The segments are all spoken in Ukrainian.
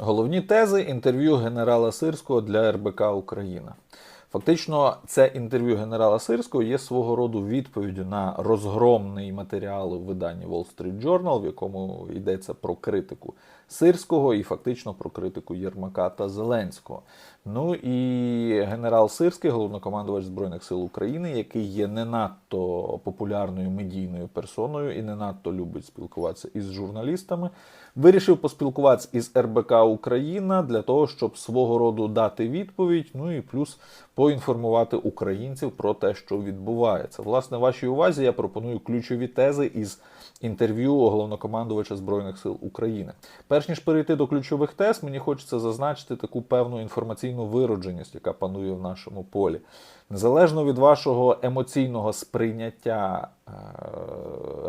Головні тези інтерв'ю генерала Сирського для РБК Україна. Фактично, це інтерв'ю генерала Сирського є свого роду відповіддю на розгромний матеріал у виданні Wall Street Journal, в якому йдеться про критику Сирського і фактично про критику Єрмака та Зеленського. Ну і генерал Сирський, головнокомандувач Збройних сил України, який є не надто популярною медійною персоною і не надто любить спілкуватися із журналістами, вирішив поспілкуватися із РБК Україна для того, щоб свого роду дати відповідь, ну і плюс поінформувати українців про те, що відбувається. Власне, вашій увазі я пропоную ключові тези із інтерв'ю головнокомандувача Збройних сил України. Перш ніж перейти до ключових тез, мені хочеться зазначити таку певну інформаційну виродженість, яка панує в нашому полі. Незалежно від вашого емоційного сприйняття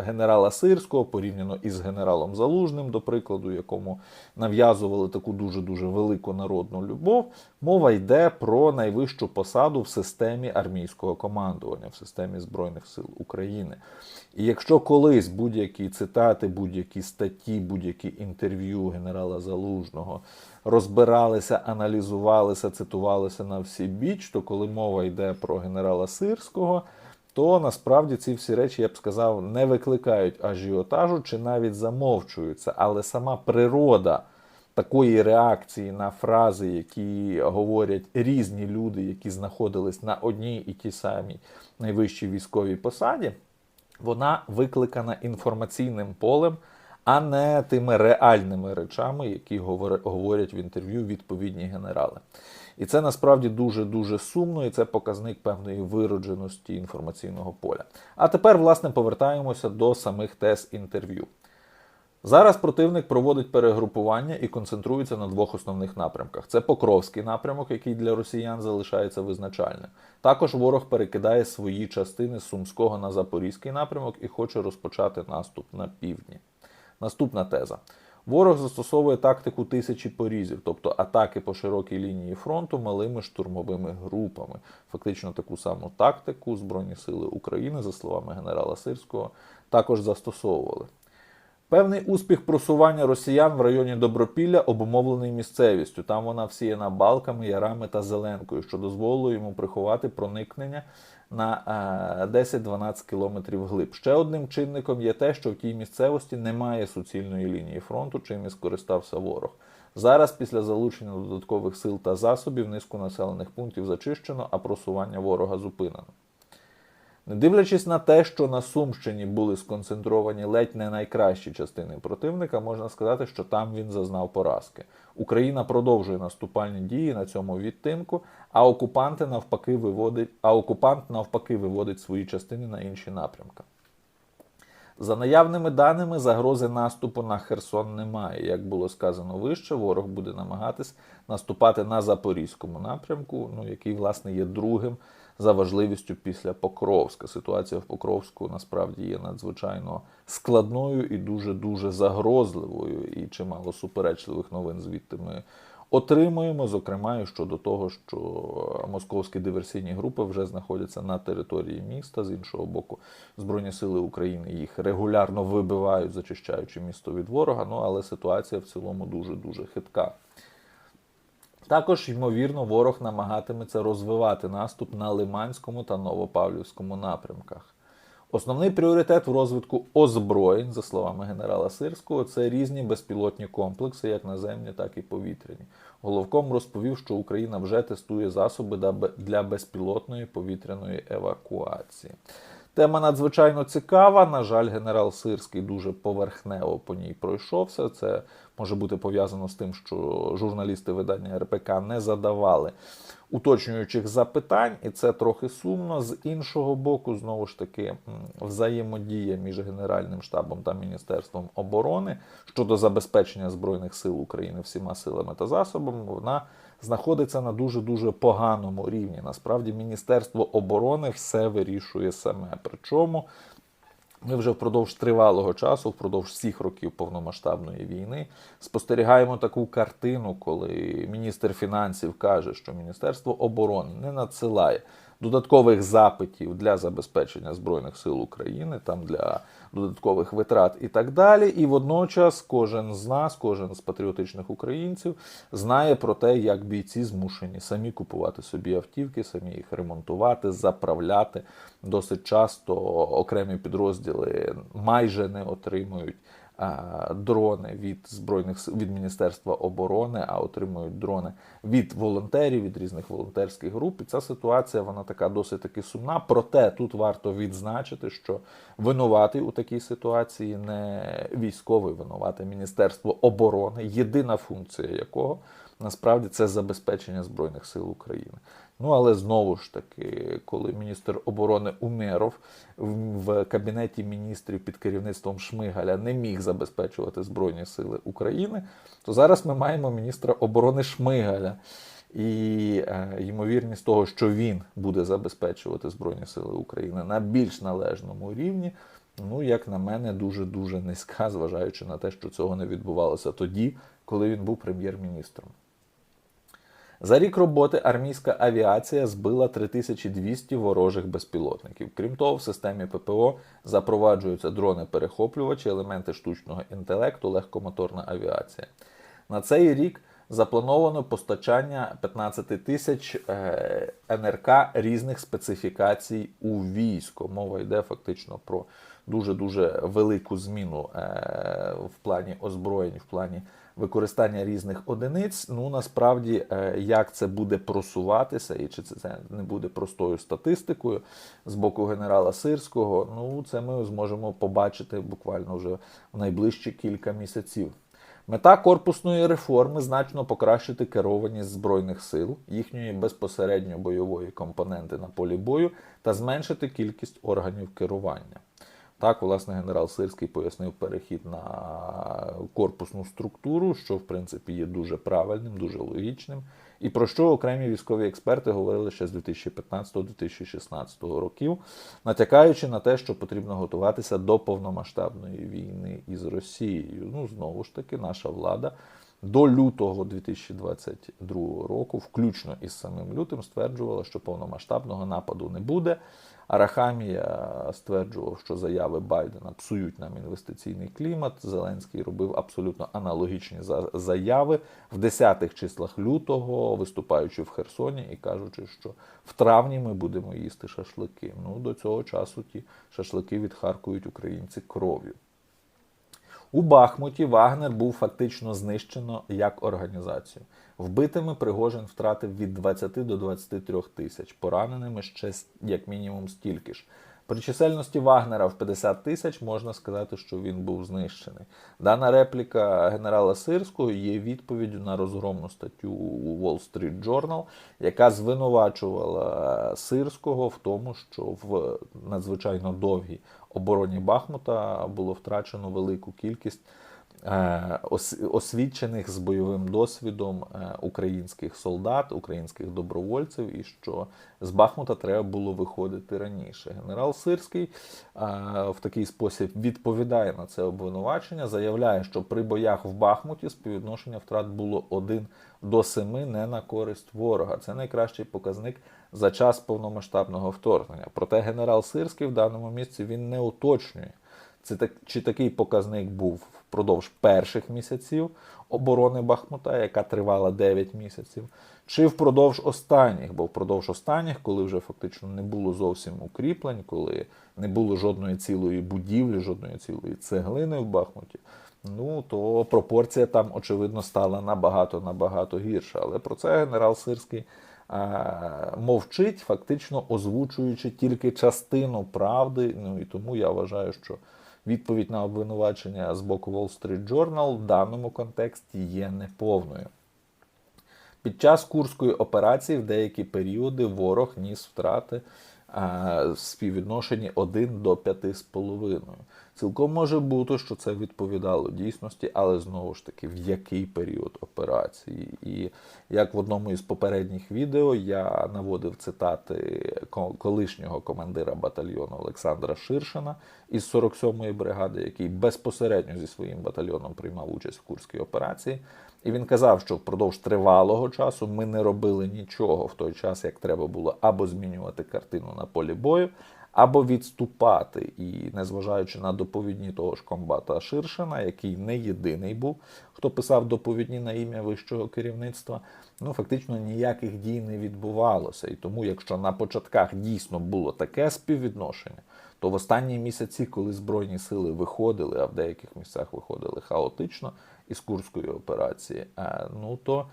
генерала Сирського порівняно із генералом Залужним, до прикладу, якому нав'язували таку дуже дуже велику народну любов, мова йде про найвищу посаду в системі армійського командування, в системі Збройних сил України. І якщо колись будь-які цитати, будь-які статті, будь-які інтерв'ю генерала Залужного розбиралися, аналізувалися, цитувалися на всі біч, то коли мова йде про генерала Сирського, то насправді ці всі речі, я б сказав, не викликають ажіотажу чи навіть замовчуються, але сама природа. Такої реакції на фрази, які говорять різні люди, які знаходились на одній і тій самій найвищій військовій посаді, вона викликана інформаційним полем, а не тими реальними речами, які говор- говорять в інтерв'ю відповідні генерали. І це насправді дуже дуже сумно, і це показник певної виродженості інформаційного поля. А тепер, власне, повертаємося до самих тез інтерв'ю. Зараз противник проводить перегрупування і концентрується на двох основних напрямках: це Покровський напрямок, який для росіян залишається визначальним. Також ворог перекидає свої частини з Сумського на Запорізький напрямок і хоче розпочати наступ на півдні. Наступна теза. Ворог застосовує тактику тисячі порізів, тобто атаки по широкій лінії фронту малими штурмовими групами. Фактично таку саму тактику Збройні сили України, за словами генерала Сирського, також застосовували. Певний успіх просування росіян в районі Добропілля обумовлений місцевістю. Там вона всіяна балками, ярами та зеленкою, що дозволило йому приховати проникнення на е, 10-12 кілометрів глиб. Ще одним чинником є те, що в тій місцевості немає суцільної лінії фронту, чим і скористався ворог. Зараз, після залучення додаткових сил та засобів, низку населених пунктів зачищено, а просування ворога зупинено. Не дивлячись на те, що на Сумщині були сконцентровані ледь не найкращі частини противника, можна сказати, що там він зазнав поразки. Україна продовжує наступальні дії на цьому відтинку, а окупанти навпаки виводить, а окупант навпаки виводить свої частини на інші напрямки. За наявними даними, загрози наступу на Херсон немає. Як було сказано вище, ворог буде намагатись наступати на Запорізькому напрямку, ну, який, власне, є другим за важливістю після Покровська. Ситуація в Покровську насправді є надзвичайно складною і дуже-дуже загрозливою, і чимало суперечливих новин звідти ми отримуємо, зокрема і щодо того, що московські диверсійні групи вже знаходяться на території міста. З іншого боку, Збройні сили України їх регулярно вибивають, зачищаючи місто від ворога. Ну але ситуація в цілому дуже дуже хитка. Також, ймовірно, ворог намагатиметься розвивати наступ на Лиманському та Новопавлівському напрямках. Основний пріоритет в розвитку озброєнь, за словами генерала Сирського, це різні безпілотні комплекси, як наземні, так і повітряні. Головком розповів, що Україна вже тестує засоби для безпілотної повітряної евакуації. Тема надзвичайно цікава. На жаль, генерал Сирський дуже поверхнево по ній пройшовся. Це може бути пов'язано з тим, що журналісти видання РПК не задавали уточнюючих запитань, і це трохи сумно. З іншого боку, знову ж таки, взаємодія між Генеральним штабом та Міністерством оборони щодо забезпечення Збройних сил України всіма силами та засобами, вона знаходиться на дуже дуже поганому рівні. Насправді, Міністерство оборони все вирішує саме. Причому ми вже впродовж тривалого часу, впродовж всіх років повномасштабної війни, спостерігаємо таку картину, коли міністр фінансів каже, що Міністерство оборони не надсилає додаткових запитів для забезпечення Збройних сил України, там для додаткових витрат і так далі. І водночас кожен з нас, кожен з патріотичних українців знає про те, як бійці змушені самі купувати собі автівки, самі їх ремонтувати, заправляти. Досить часто окремі підрозділи майже не отримують дрони від збройних від Міністерства оборони, а отримують дрони від волонтерів, від різних волонтерських груп. І ця ситуація вона така досить таки сумна. Проте тут варто відзначити, що винуватий у такій ситуації не військовий винуватий Міністерство оборони, єдина функція якого насправді це забезпечення Збройних сил України. Ну але знову ж таки, коли міністр оборони Умеров в кабінеті міністрів під керівництвом Шмигаля не міг забезпечувати Збройні Сили України, то зараз ми маємо міністра оборони Шмигаля. І е, ймовірність того, що він буде забезпечувати Збройні Сили України на більш належному рівні, ну, як на мене, дуже дуже низька, зважаючи на те, що цього не відбувалося тоді, коли він був прем'єр-міністром. За рік роботи армійська авіація збила 3200 ворожих безпілотників. Крім того, в системі ППО запроваджуються дрони-перехоплювачі, елементи штучного інтелекту, легкомоторна авіація. На цей рік заплановано постачання 15 тисяч е, НРК різних специфікацій у військо. Мова йде фактично про дуже дуже велику зміну е, в плані озброєнь, в плані використання різних одиниць. Ну насправді, е, як це буде просуватися, і чи це не буде простою статистикою з боку генерала Сирського, ну це ми зможемо побачити буквально вже в найближчі кілька місяців. Мета корпусної реформи значно покращити керованість збройних сил, їхньої безпосередньо бойової компоненти на полі бою та зменшити кількість органів керування. Так, власне, генерал Сирський пояснив перехід на корпусну структуру, що в принципі є дуже правильним, дуже логічним, і про що окремі військові експерти говорили ще з 2015-2016 років, натякаючи на те, що потрібно готуватися до повномасштабної війни із Росією. Ну, знову ж таки, наша влада. До лютого 2022 року, включно із самим лютим, стверджувала, що повномасштабного нападу не буде. Арахамія стверджував, що заяви Байдена псують нам інвестиційний клімат. Зеленський робив абсолютно аналогічні заяви в 10-х числах лютого, виступаючи в Херсоні і кажучи, що в травні ми будемо їсти шашлики. Ну до цього часу ті шашлики відхаркують українці кров'ю. У Бахмуті Вагнер був фактично знищено як організацію. Вбитими Пригожин втратив від 20 до 23 тисяч, пораненими ще як мінімум стільки ж. При чисельності Вагнера в 50 тисяч можна сказати, що він був знищений. Дана репліка генерала Сирського є відповіддю на розгромну статтю у Wall Street Journal, яка звинувачувала Сирського в тому, що в надзвичайно довгій обороні Бахмута було втрачено велику кількість. Е, освічених з бойовим досвідом е, українських солдат, українських добровольців, і що з Бахмута треба було виходити раніше. Генерал Сирський е, в такий спосіб відповідає на це обвинувачення, заявляє, що при боях в Бахмуті співвідношення втрат було 1 до 7 не на користь ворога. Це найкращий показник за час повномасштабного вторгнення. Проте генерал Сирський в даному місці він не уточнює. Це так чи такий показник був впродовж перших місяців оборони Бахмута, яка тривала 9 місяців, чи впродовж останніх, бо впродовж останніх, коли вже фактично не було зовсім укріплень, коли не було жодної цілої будівлі, жодної цілої цеглини в Бахмуті, ну то пропорція там, очевидно, стала набагато набагато гірша. Але про це генерал Сирський. Мовчить, фактично озвучуючи тільки частину правди. Ну і тому я вважаю, що відповідь на обвинувачення з боку Wall Street Journal в даному контексті є неповною. Під час Курської операції в деякі періоди ворог ніс втрати в співвідношенні 1 до 5,5. Цілком може бути, що це відповідало дійсності, але знову ж таки, в який період операції. І як в одному із попередніх відео я наводив цитати колишнього командира батальйону Олександра Ширшина із 47-ї бригади, який безпосередньо зі своїм батальйоном приймав участь в Курській операції. І він казав, що впродовж тривалого часу ми не робили нічого в той час, як треба було або змінювати картину на полі бою, або відступати. І незважаючи на доповідні того ж комбата Ширшина, який не єдиний був, хто писав доповідні на ім'я вищого керівництва, ну фактично ніяких дій не відбувалося. І тому, якщо на початках дійсно було таке співвідношення, то в останні місяці, коли збройні сили виходили, а в деяких місцях виходили хаотично із курської операції, е, ну то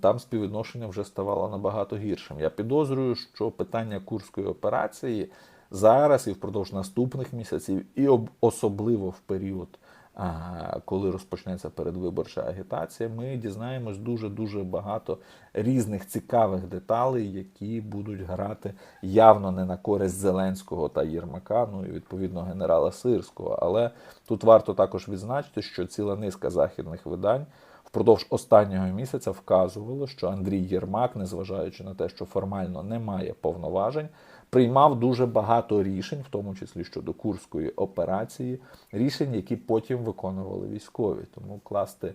там співвідношення вже ставало набагато гіршим. Я підозрюю, що питання курської операції зараз і впродовж наступних місяців, і особливо в період. Коли розпочнеться передвиборча агітація, ми дізнаємось дуже дуже багато різних цікавих деталей, які будуть грати явно не на користь Зеленського та Єрмака, ну і відповідно генерала Сирського. Але тут варто також відзначити, що ціла низка західних видань впродовж останнього місяця вказувало, що Андрій Єрмак, незважаючи на те, що формально не має повноважень, приймав дуже багато рішень, в тому числі щодо курської операції, рішень, які потім виконували військові. Тому класти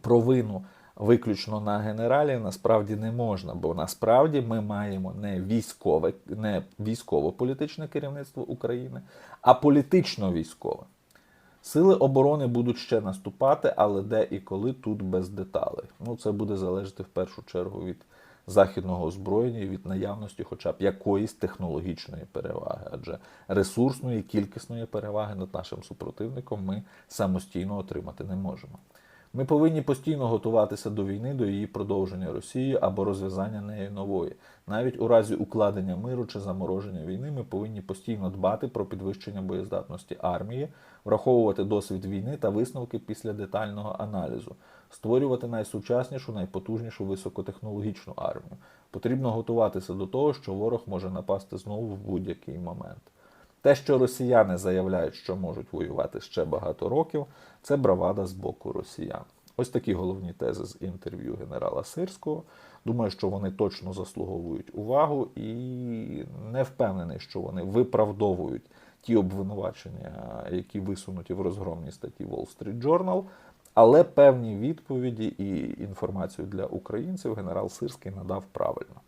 провину виключно на генералі насправді не можна, бо насправді ми маємо не військове, не військово-політичне керівництво України, а політично-військове. Сили оборони будуть ще наступати, але де і коли тут без деталей. Ну, це буде залежати в першу чергу від західного озброєння від наявності, хоча б якоїсь технологічної переваги, адже ресурсної, кількісної переваги над нашим супротивником ми самостійно отримати не можемо. Ми повинні постійно готуватися до війни, до її продовження Росією або розв'язання нею нової. Навіть у разі укладення миру чи замороження війни ми повинні постійно дбати про підвищення боєздатності армії, враховувати досвід війни та висновки після детального аналізу, створювати найсучаснішу, найпотужнішу високотехнологічну армію. Потрібно готуватися до того, що ворог може напасти знову в будь-який момент. Те, що росіяни заявляють, що можуть воювати ще багато років, це бравада з боку росіян. Ось такі головні тези з інтерв'ю генерала Сирського. Думаю, що вони точно заслуговують увагу і не впевнений, що вони виправдовують ті обвинувачення, які висунуті в розгромній статті Wall Street Journal. Але певні відповіді і інформацію для українців генерал Сирський надав правильно.